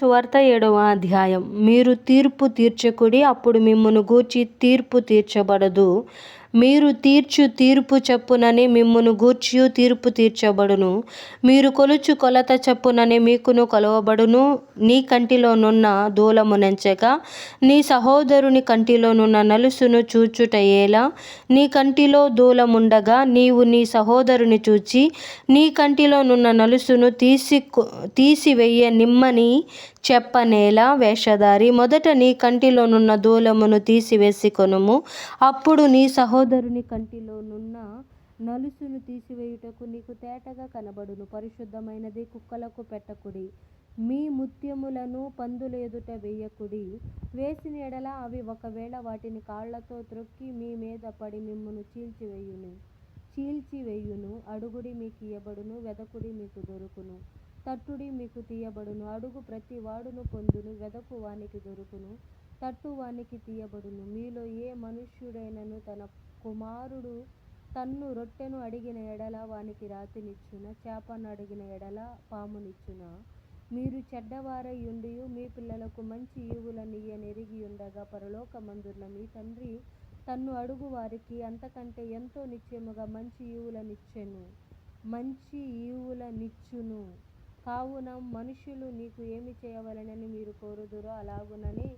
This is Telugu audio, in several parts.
సువార్త ఏడవ అధ్యాయం. మీరు తీర్పు తీర్చకుడి అప్పుడు మిమ్మను గూర్చి తీర్పు తీర్చబడదు. మీరు తీర్చు తీర్పు చప్పునని మిమ్మును గూర్చి తీర్పు తీర్చబడును. మీరు కొలుచు కొలత చెప్పునని మీకును కొలవబడును. నీ కంటిలోనున్న దూలమునెంచగా నీ సహోదరుని కంటిలోనున్న నలుసును చూచుటయేలా నీ కంటిలో దూలముండగా నీవు నీ సహోదరుని చూచి నీ కంటిలోనున్న నలుసును తీసి తీసివెయ్య నిమ్మని చెప్పనేలా వేషధారి మొదట నీ కంటిలోనున్న దూలమును తీసివేసి కొనుము అప్పుడు నీ సహోదరుని కంటిలోనున్న నలుసును తీసివేయుటకు నీకు తేటగా కనబడును. పరిశుద్ధమైనది కుక్కలకు పెట్టకుడి. మీ ముత్యములను పందుల ఎదుట వేయకుడి. వేసిన ఎడల అవి ఒకవేళ వాటిని కాళ్ళతో త్రొక్కి మీ మీద పడి మిమ్మను చీల్చివేయును. చీల్చివేయును. అడుగుడి మీకు ఇయ్యబడును. వెదకుడి మీకు దొరుకును. తట్టుడి మీకు తీయబడును. అడుగు ప్రతి వాడును పొందును. వెదకు వానికి దొరుకును. తట్టు వానికి తీయబడును. మీలో ఏ మనుష్యుడైనను తన కుమారుడు తన్ను రొట్టెను అడిగిన ఎడల వానికి రాతినిచ్చున? చేపను అడిగిన ఎడల పామునిచ్చున? మీరు చెడ్డవారై ఉండి మీ పిల్లలకు మంచి ఈవులనియ్యనెరిగి ఉండగా పరలోకమందున్న మీ తండ్రి తన్ను అడుగు వారికి అంతకంటే ఎంతో నిశ్చయముగా మంచి ఈవులనిచ్చెను. మంచి ఈవులనిచ్చును. కావున మనుషులు నీకు ఏమి చేయవలెనని మీరు కోరుదురో అలాగునని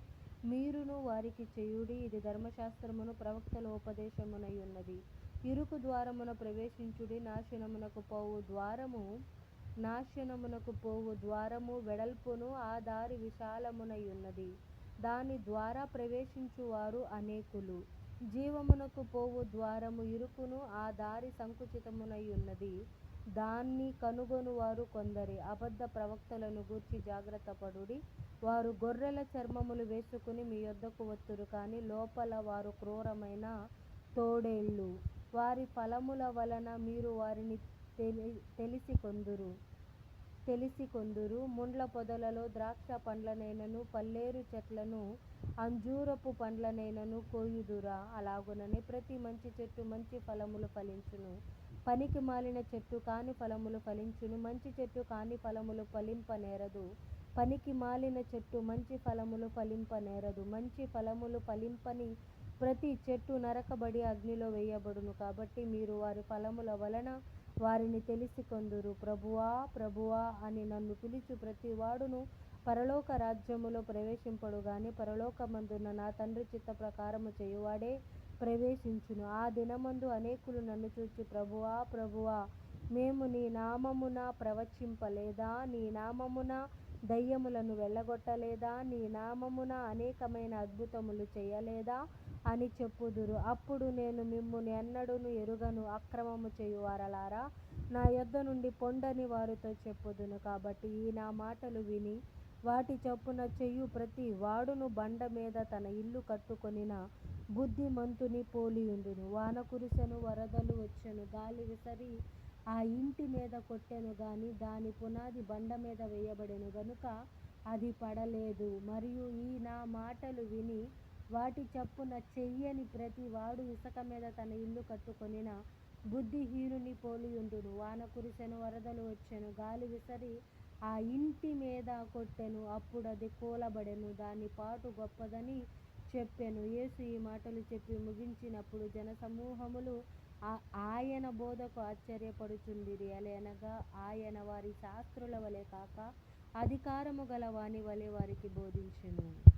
మీరును వారికి చేయుడి. ఇది ధర్మశాస్త్రమును ప్రవక్తల ఉపదేశమునై ఉన్నది. ఇరుకు ద్వారమున ప్రవేశించుడి నాశనమునకు పోవు ద్వారము నాశనమునకు పోవు ద్వారము వెడల్పును ఆ దారి విశాలమునై ఉన్నది. దాని ద్వారా ప్రవేశించువారు అనేకులు. జీవమునకు పోవు ద్వారము ఇరుకును ఆ దారి సంకుచితమునై ఉన్నది. దాన్ని కనుగొనువారు కొందరి. అబద్ధ ప్రవక్తలను గూర్చి జాగ్రత్తపడుడి వారు గొర్రెల చర్మములు వేసుకుని మీ యొద్దకు వత్తురు కానీ లోపల వారు క్రూరమైన తోడేళ్ళు. వారి ఫలముల వలన మీరు వారిని తెలి తెలిసి కొందురు. తెలిసి కొందురు. ముండ్ల పొదలలో ద్రాక్ష పండ్లనైనను పల్లేరు చెట్లను అంజూరపు పండ్లనైనను కోయుదురా. అలాగుననే ప్రతి మంచి చెట్టు మంచి ఫలములు ఫలించును. పనికి మాలిన చెట్టు కాని ఫలములు ఫలించును. మంచి చెట్టు కాని ఫలములు ఫలింపనేరదు. పనికి మాలిన చెట్టు మంచి ఫలములు ఫలింపనేరదు. మంచి ఫలములు ఫలింపని ప్రతి చెట్టు నరకబడి అగ్నిలో వేయబడును. కాబట్టి మీరు వారి ఫలముల వలన వారిని తెలిసి కొందురు ప్రభువా ప్రభువా అని నన్ను పిలిచు ప్రతి వాడును పరలోక రాజ్యములో ప్రవేశింపడు గాని పరలోకమందున్న నా తండ్రి చిత్త ప్రకారము చేయువాడే ప్రవేశించును. ఆ దినమందు అనేకులు నన్ను చూచి ప్రభువా ప్రభువా మేము నీ నామమున ప్రవచింపలేదా? నీ నామమున దయ్యములను వెళ్ళగొట్టలేదా? నీ నామమున అనేకమైన అద్భుతములు చేయలేదా? అని చెప్పుదురు. అప్పుడు నేను మిమ్మును ఎన్నడూను ఎరుగను. అక్రమము చేయువారలారా? నా యొద్ద నుండి పొండని వారితో చెప్పుదును కాబట్టి ఈ నా మాటలు విని వాటి చొప్పున చెయ్యు ప్రతి వాడును బండ మీద తన ఇల్లు కట్టుకొనిన బుద్ధిమంతుని పోలియుండును. వాన కురిసెను వరదలు వచ్చెను గాలి విసరి ఆ ఇంటి మీద కొట్టెను గాని దాని పునాది బండ మీద వేయబడెను గనుక అది పడలేదు. మరియు ఈ నా మాటలు విని వాటి చప్పున చెయ్యని ప్రతి వాడు ఇసుక మీద తన ఇల్లు కట్టుకొనిన బుద్ధిహీనుని పోలియుండును వాన కురిసెను వరదలు వచ్చెను గాలి విసరి ఆ ఇంటి మీద కొట్టెను. అప్పుడది కూలబడెను. దాని పాటు గొప్పదని చెప్పెను. యేసు ఈ మాటలు చెప్పి ముగించినప్పుడు జనసమూహములు ఆయన బోధకు ఆశ్చర్యపడుచుండిరి. అనగా ఆయన వారి శాస్త్రుల వలె కాక అధికారము గల వాని వలె వారికి బోధించును.